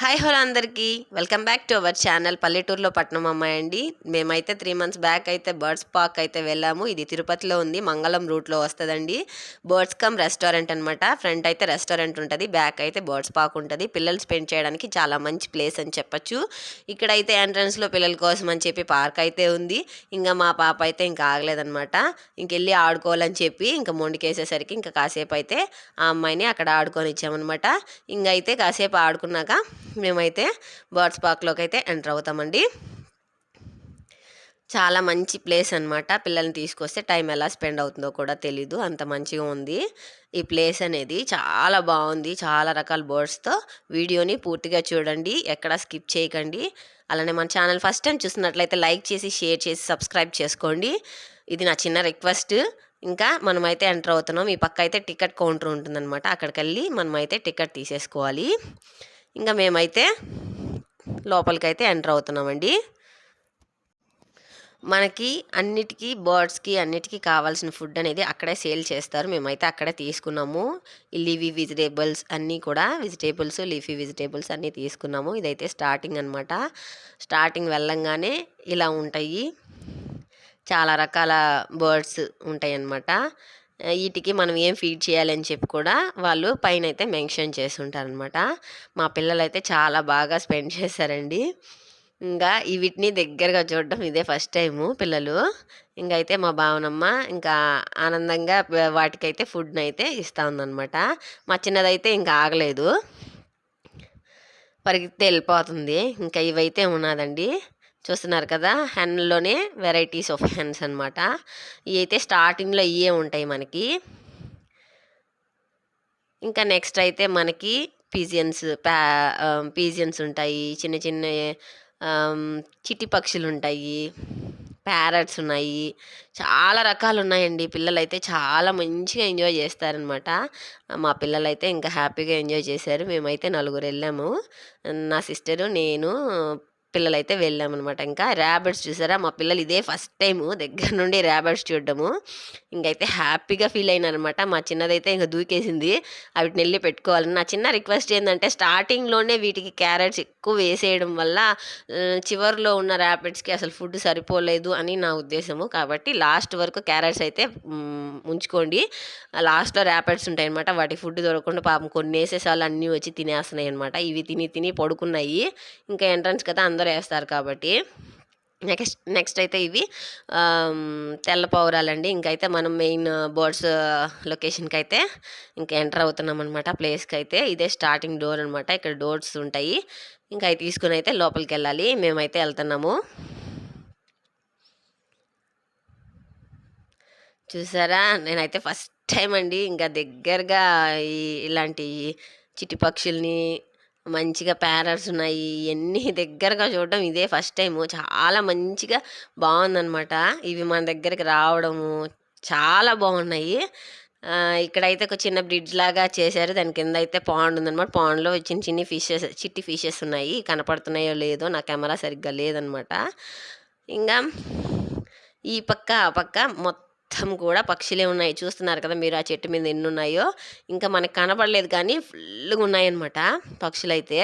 Hi hello అందరికీ. Welcome back to our channel. పల్లెటూరులో పట్నం అమ్మాయి అండి. మేమైతే త్రీ మంత్స్ బ్యాక్ అయితే బర్డ్స్ పార్క్ అయితే వెళ్ళాము. ఇది తిరుపతిలో ఉంది. మంగళం రూట్లో వస్తుందండి. బర్డ్స్ కమ్ రెస్టారెంట్ అనమాట ఫ్రంట్ అయితే రెస్టారెంట్ ఉంటుంది. బ్యాక్ అయితే బర్డ్స్ పార్క్ ఉంటుంది. పిల్లలు స్పెండ్ చేయడానికి చాలా మంచి ప్లేస్ అని చెప్పొచ్చు. ఇక్కడైతే ఎంట్రన్స్లో పిల్లల కోసం అని చెప్పి పార్క్ అయితే ఉంది. ఇంకా మా పాప అయితే ఇంకా ఆగలేదనమాట ఇంకెళ్ళి ఆడుకోవాలని చెప్పి ఇంకా మొండికేసేసరికి ఇంకా కాసేపు అయితే ఆ అమ్మాయిని అక్కడ ఆడుకొని ఇచ్చామన్నమాట ఇంకా అయితే కాసేపు ఆడుకున్నాక మేమైతే బర్డ్స్ పార్క్లోకి అయితే ఎంటర్ అవుతామండి. చాలా మంచి ప్లేస్ అనమాట పిల్లల్ని తీసుకొస్తే టైం ఎలా స్పెండ్ అవుతుందో కూడా తెలీదు. అంత మంచిగా ఉంది. ఈ ప్లేస్ అనేది చాలా బాగుంది. చాలా రకాల బర్డ్స్తో వీడియోని పూర్తిగా చూడండి. ఎక్కడ స్కిప్ చేయకండి. అలానే మన ఛానల్ ఫస్ట్ టైం చూస్తున్నట్లయితే లైక్ చేసి షేర్ చేసి సబ్స్క్రైబ్ చేసుకోండి. ఇది నా చిన్న రిక్వెస్ట్. ఇంకా మనమైతే ఎంటర్ అవుతున్నాం. ఈ పక్క అయితే టికెట్ కౌంటర్ ఉంటుందన్నమాట. అక్కడికి వెళ్ళి మనమైతే టికెట్ తీసేసుకోవాలి. ఇంకా మేమైతే లోపలికైతే ఎంటర్ అవుతున్నామండి. మనకి అన్నిటికీ బర్డ్స్కి అన్నిటికీ కావాల్సిన ఫుడ్ అనేది అక్కడే సేల్ చేస్తారు. మేమైతే అక్కడే తీసుకున్నాము. లీవీ వెజిటేబుల్స్ అన్నీ కూడా వెజిటేబుల్స్ లీఫీ వెజిటేబుల్స్ అన్నీ తీసుకున్నాము. ఇదైతే స్టార్టింగ్ అనమాట స్టార్టింగ్ వెళ్ళంగానే ఇలా ఉంటాయి. చాలా రకాల బర్డ్స్ ఉంటాయి అన్నమాట వీటికి మనం ఏం ఫీడ్ చేయాలని చెప్పి కూడా వాళ్ళు పైన అయితే మెన్షన్ చేసి ఉంటారనమాట మా పిల్లలు అయితే చాలా బాగా స్పెండ్ చేశారండి. ఇంకా వీటిని దగ్గరగా చూడడం ఇదే ఫస్ట్ టైము పిల్లలు. ఇంకైతే మా భావనమ్మ ఇంకా ఆనందంగా వాటికైతే ఫుడ్ని అయితే ఇస్తూ ఉందన్నమాట. మా చిన్నదైతే ఇంకా ఆగలేదు. పరిగెత్తి వెళ్ళిపోతుంది. ఇంకా ఇవైతే ఉన్నదండి. చూస్తున్నారు కదా హెన్లోనే వెరైటీస్ ఆఫ్ హెన్స్ అనమాట ఇవి అయితే స్టార్టింగ్లో ఇవే ఉంటాయి మనకి. ఇంకా నెక్స్ట్ అయితే మనకి పీజియన్స్ ప్యా పీజియన్స్ ఉంటాయి. చిన్న చిన్న చిట్టి పక్షులు ఉంటాయి. ప్యారట్స్ ఉన్నాయి. చాలా రకాలు ఉన్నాయండి. పిల్లలు అయితే చాలా మంచిగా ఎంజాయ్ చేస్తారనమాట మా పిల్లలు అయితే ఇంకా హ్యాపీగా ఎంజాయ్ చేశారు. మేమైతే నలుగురు వెళ్ళాము. నా సిస్టరు నేను పిల్లలు అయితే వెళ్ళామన్నమాట. ఇంకా ర్యాబిట్స్ చూసారా? మా పిల్లలు ఇదే ఫస్ట్ టైము దగ్గర నుండి ర్యాబిట్స్ చూడడము. ఇంకైతే హ్యాపీగా ఫీల్ అయినారనమాట మా చిన్నదైతే ఇంకా దూకేసింది. వాటిని వెళ్ళి పెట్టుకోవాలి నా చిన్న రిక్వెస్ట్ ఏంటంటే స్టార్టింగ్లోనే వీటికి క్యారెట్స్ ఎక్కువ వేసేయడం వల్ల చివరిలో ఉన్న ర్యాబిట్స్కి అసలు ఫుడ్ సరిపోలేదు అని నా ఉద్దేశము. కాబట్టి లాస్ట్ వరకు క్యారెట్స్ అయితే ఉంచుకోండి లాస్ట్లో ర్యాపిడ్స్ ఉంటాయి అనమాట వాటి ఫుడ్ దొరకకుండా పాపం కొన్ని వేసేసాలు అన్నీ వచ్చి తినేస్తున్నాయి అనమాట ఇవి తిని తిని పడుకున్నాయి. ఇంకా ఎంట్రన్స్ కదా అందరూ వేస్తారు కాబట్టి. నెక్స్ట్ నెక్స్ట్ అయితే ఇవి తెల్ల పౌరాలండి ఇంకైతే మనం మెయిన్ బోర్డ్స్ లొకేషన్కి అయితే ఇంకా ఎంటర్ అవుతున్నాం అనమాట ప్లేస్కి అయితే ఇదే స్టార్టింగ్ డోర్ అనమాట ఇక్కడ డోర్స్ ఉంటాయి. ఇంకా అవి తీసుకుని అయితే లోపలికి వెళ్ళాలి. మేమైతే వెళ్తున్నాము. చూసారా? నేనైతే ఫస్ట్ టైం అండి. ఇంకా దగ్గరగా ఈ ఇలాంటి చిట్టి పక్షుల్ని మంచిగా ప్యారట్స్ ఉన్నాయి. ఇవన్నీ దగ్గరగా చూడడం ఇదే ఫస్ట్ టైము. చాలా మంచిగా బాగుందనమాట ఇవి మన దగ్గరికి రావడము చాలా బాగున్నాయి. ఇక్కడైతే ఒక చిన్న బ్రిడ్జ్ లాగా చేశారు. దాని కింద అయితే పాండ్ ఉందన్నమాట. పాండ్లో చిన్న చిన్ని ఫిషెస్ చిట్టి ఫిషెస్ ఉన్నాయి. కనపడుతున్నాయో లేదో నా కెమెరా సరిగ్గా లేదనమాట ఇంకా ఈ పక్క ఆ పక్క మొత్తం మొత్తం కూడా పక్షులే ఉన్నాయి. చూస్తున్నారు కదా మీరు ఆ చెట్టు మీద ఎన్ని ఉన్నాయో ఇంకా మనకు కనపడలేదు కానీ ఫుల్గా ఉన్నాయన్నమాట పక్షులు అయితే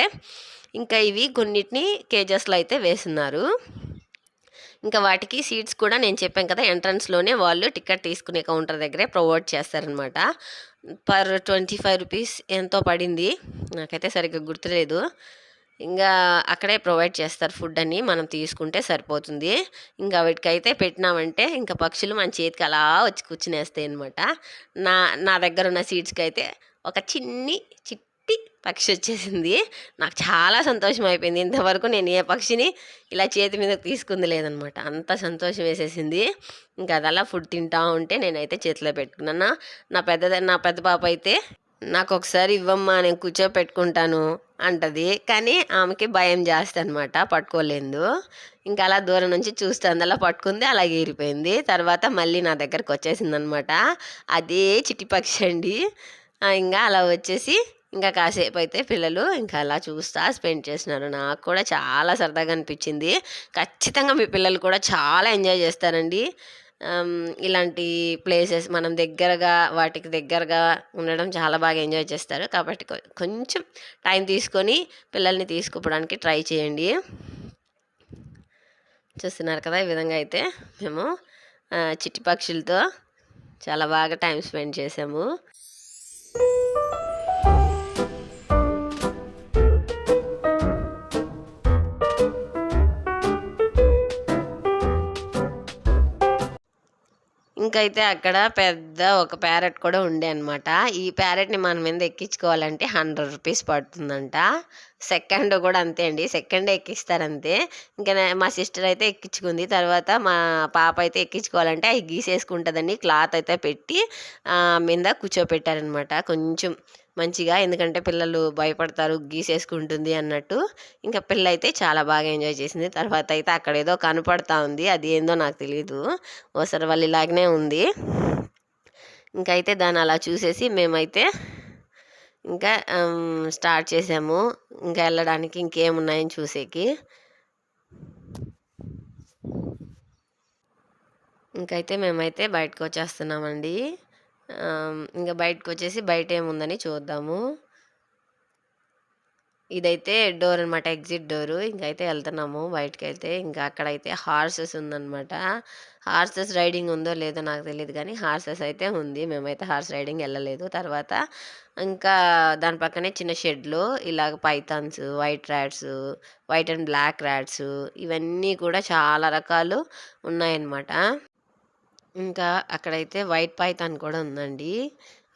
ఇంకా ఇవి కొన్నిటిని కేజెస్లో అయితే వేస్తున్నారు. ఇంకా వాటికి సీట్స్ కూడా నేను చెప్పాను కదా ఎంట్రన్స్లోనే వాళ్ళు టికెట్ తీసుకునే కౌంటర్ దగ్గరే ప్రొవైడ్ చేస్తారనమాట పర్ ట్వంటీ ఫైవ్ రూపీస్ ఎంతో పడింది. నాకైతే సరిగ్గా గుర్తులేదు. ఇంకా అక్కడే ప్రొవైడ్ చేస్తారు ఫుడ్ అని మనం తీసుకుంటే సరిపోతుంది. ఇంకా వీటికైతే పెట్టినామంటే ఇంకా పక్షులు మన చేతికి అలా వచ్చి కూర్చునేస్తాయి అనమాట నా నా దగ్గర ఉన్న సీట్స్కి అయితే ఒక చిన్ని చిట్టి పక్షి వచ్చేసింది. నాకు చాలా సంతోషం అయిపోయింది. ఇంతవరకు నేను ఏ పక్షిని ఇలా చేతి మీద తీసుకుంది లేదనమాట అంత సంతోషం వేసేసింది. ఇంకా అది అలా ఫుడ్ తింటా ఉంటే నేనైతే చేతిలో పెట్టుకున్నాను. నా పెద్ద నా పెద్ద పాప అయితే నాకు ఒకసారి ఇవ్వమ్మా నేను కూర్చోపెట్టుకుంటాను అంటది. కానీ ఆమెకి భయం జాస్తి అనమాట పట్టుకోలేదు. ఇంకా అలా దూరం నుంచి చూస్తుంది అలా పట్టుకుంది అలాగే ఎగిరిపోయింది తర్వాత మళ్ళీ నా దగ్గరకు వచ్చేసింది అనమాట అదే చిటిపక్షి అండి. ఇంకా అలా వచ్చేసి ఇంకా కాసేపు అయితే పిల్లలు ఇంకా అలా చూస్తా స్పెండ్ చేసినారు నాకు కూడా చాలా సరదాగా అనిపించింది. ఖచ్చితంగా మీ పిల్లలు కూడా చాలా ఎంజాయ్ చేస్తారండి. ఇలాంటి ప్లేసెస్ మనం దగ్గరగా వాటికి దగ్గరగా ఉండడం చాలా బాగా ఎంజాయ్ చేస్తారు. కాబట్టి కొ- కొంచెం టైం తీసుకొని పిల్లల్ని తీసుకుపోవడానికి ట్రై చేయండి. చూస్తున్నారు కదా ఈ విధంగా అయితే మేము చిట్టి పక్షులతో చాలా బాగా టైం స్పెండ్ చేసాము. ఇంకైతే అక్కడ పెద్ద ఒక ప్యారెట్ కూడా ఉండే అనమాట ఈ ప్యారెట్ని మన మీద ఎక్కించుకోవాలంటే హండ్రెడ్ రూపీస్ పడుతుందంట. సెకండ్ కూడా అంతే అండి. సెకండ్ ఎక్కిస్తారంతే. ఇంకా మా సిస్టర్ అయితే ఎక్కించుకుంది. తర్వాత మా పాప అయితే ఎక్కించుకోవాలంటే అవి గీసేసుకుంటుందని క్లాత్ అయితే పెట్టి మీద కూర్చోపెట్టారనమాట కొంచెం మంచిగా. ఎందుకంటే పిల్లలు భయపడతారు గీసేసుకుంటుంది అన్నట్టు. ఇంకా పిల్ల అయితే చాలా బాగా ఎంజాయ్ చేసింది. తర్వాత అయితే అక్కడ ఏదో కనపడతా ఉంది. అది ఏందో నాకు తెలియదు ఓసారి వాళ్ళు ఇలాగనే ఉంది. ఇంకా అయితే దాన్ని అలా చూసేసి మేమైతే ఇంకా స్టార్ట్ చేసాము. ఇంకా వెళ్ళడానికి ఇంకేమున్నాయని చూసేకి. ఇంకైతే మేమైతే బయటకు వచ్చేస్తున్నామండి ఇంకా బయటకు వచ్చేసి బయట ఏముందని చూద్దాము. ఇదైతే డోర్ అనమాట ఎగ్జిట్ డోరు. ఇంకైతే వెళ్తున్నాము బయటకు అయితే ఇంకా అక్కడైతే హార్సెస్ ఉందన్నమాట. హార్సెస్ రైడింగ్ ఉందో లేదో నాకు తెలియదు కానీ హార్సెస్ అయితే ఉంది. మేమైతే హార్స్ రైడింగ్ వెళ్ళలేదు. తర్వాత ఇంకా దాని పక్కనే చిన్న షెడ్లు ఇలాగ pythons white rats white and black rats ఇవన్నీ కూడా చాలా రకాలు ఉన్నాయన్నమాట. ఇంకా అక్కడైతే వైట్ పైథాన్ కూడా ఉందండి.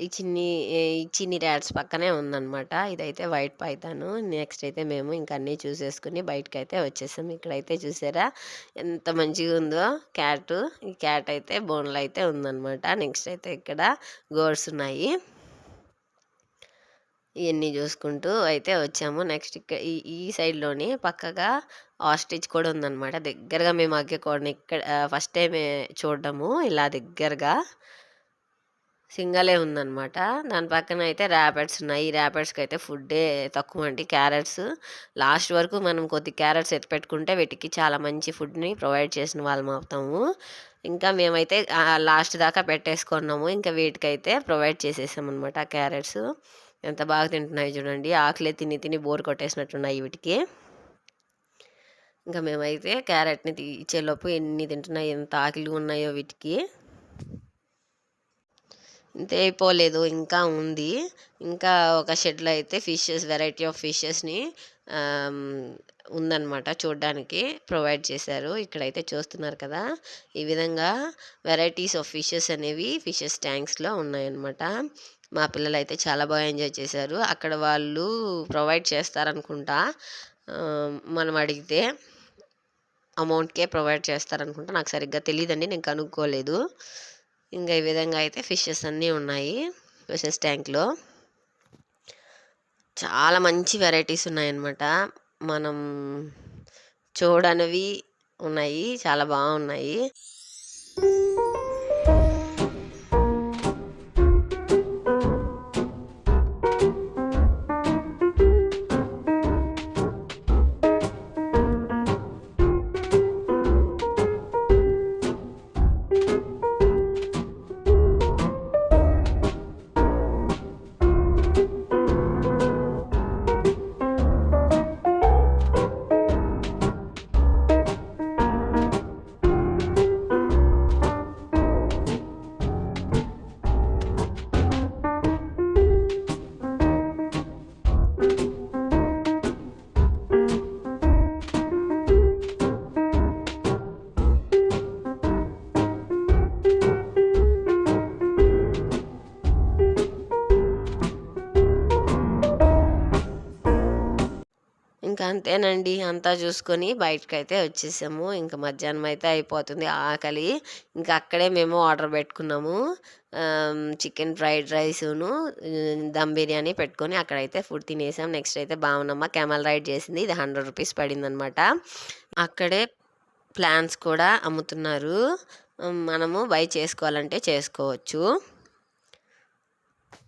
ఈ చిన్ని ఈ చిన్ని ర్యాట్స్ పక్కనే ఉందన్నమాట. ఇదైతే వైట్ పైతాను నెక్స్ట్ అయితే మేము ఇంకా అన్నీ చూసేసుకుని బయటకు అయితే వచ్చేసాం. ఇక్కడైతే చూసారా? ఎంత మంచిగా ఉందో క్యాట్. ఈ క్యాట్ అయితే బోన్లు అయితే ఉందన్నమాట. నెక్స్ట్ అయితే ఇక్కడ గోడ్స్ ఉన్నాయి. ఇవన్నీ చూసుకుంటూ అయితే వచ్చాము. నెక్స్ట్ ఇక్కడ ఈ ఈ సైడ్లోనే పక్కగా ఆస్ట్రిచ్ కూడా ఉందన్నమాట. దగ్గరగా మేము అగ్గకోడిని ఇక్కడ ఫస్ట్ టైం చూడడము. ఇలా దగ్గరగా సింగలే ఉందన్నమాట. దాని పక్కన అయితే ర్యాపెట్స్ ఉన్నాయి. ఈ ర్యాపెట్స్కి అయితే ఫుడ్డే తక్కువ అండి. క్యారెట్స్. లాస్ట్ వరకు మనం కొద్ది క్యారెట్స్ ఎత్తి పెట్టుకుంటే వీటికి చాలా మంచి ఫుడ్ని ప్రొవైడ్ చేసిన వాళ్ళం అవుతాము ఇంకా మేమైతే లాస్ట్ దాకా పెట్టేసుకున్నాము. ఇంకా వీటికైతే ప్రొవైడ్ చేసేసాం అనమాట క్యారెట్స్. ఎంత బాగా తింటున్నాయి చూడండి. ఆకలే తిని తిని బోర్ కొట్టేసినట్టున్నాయి వీటికి. ఇంకా మేమైతే క్యారెట్ని ఇచ్చేలోపు ఎన్ని తింటున్నాయి ఎంత ఆకలి ఉన్నాయో వీటికి. ఇంతే అయిపోలేదు. ఇంకా ఉంది. ఇంకా ఒక షెడ్లో అయితే ఫిషెస్ వెరైటీ ఆఫ్ ఫిషెస్ని ఉందన్నమాట చూడడానికి ప్రొవైడ్ చేశారు. ఇక్కడైతే చూస్తున్నారు కదా. ఈ విధంగా వెరైటీస్ ఆఫ్ ఫిషెస్ అనేవి ఫిషెస్ ట్యాంక్స్లో ఉన్నాయన్నమాట. మా పిల్లలు అయితే చాలా బాగా ఎంజాయ్ చేశారు. అక్కడ వాళ్ళు ప్రొవైడ్ చేస్తారనుకుంటా. మనం అడిగితే అమౌంట్కే ప్రొవైడ్ చేస్తారనుకుంటా. నాకు సరిగ్గా తెలియదండి నేను కనుక్కోలేదు. ఇంకా ఈ విధంగా అయితే ఫిషెస్ అన్నీ ఉన్నాయి ఫిషెస్ ట్యాంక్లో. చాలా మంచి వెరైటీస్ ఉన్నాయన్నమాట. మనం చూడనివి ఉన్నాయి చాలా బాగున్నాయి. అంతేనండి. అంతా చూసుకొని బయటకైతే వచ్చేసాము. ఇంకా మధ్యాహ్నం అయితే అయిపోతుంది ఆకలి. ఇంకా అక్కడే మేము ఆర్డర్ పెట్టుకున్నాము. చికెన్ ఫ్రైడ్ రైస్ను దమ్ బిర్యానీ పెట్టుకొని అక్కడైతే ఫుడ్ తినేసాం. నెక్స్ట్ అయితే బాగున్నమ్మ కెమెల్ రైడ్ చేసింది. ఇది హండ్రెడ్ రూపీస్ పడింది అనమాట అక్కడే ప్లాన్స్ కూడా అమ్ముతున్నారు. మనము బై చేసుకోవాలంటే చేసుకోవచ్చు.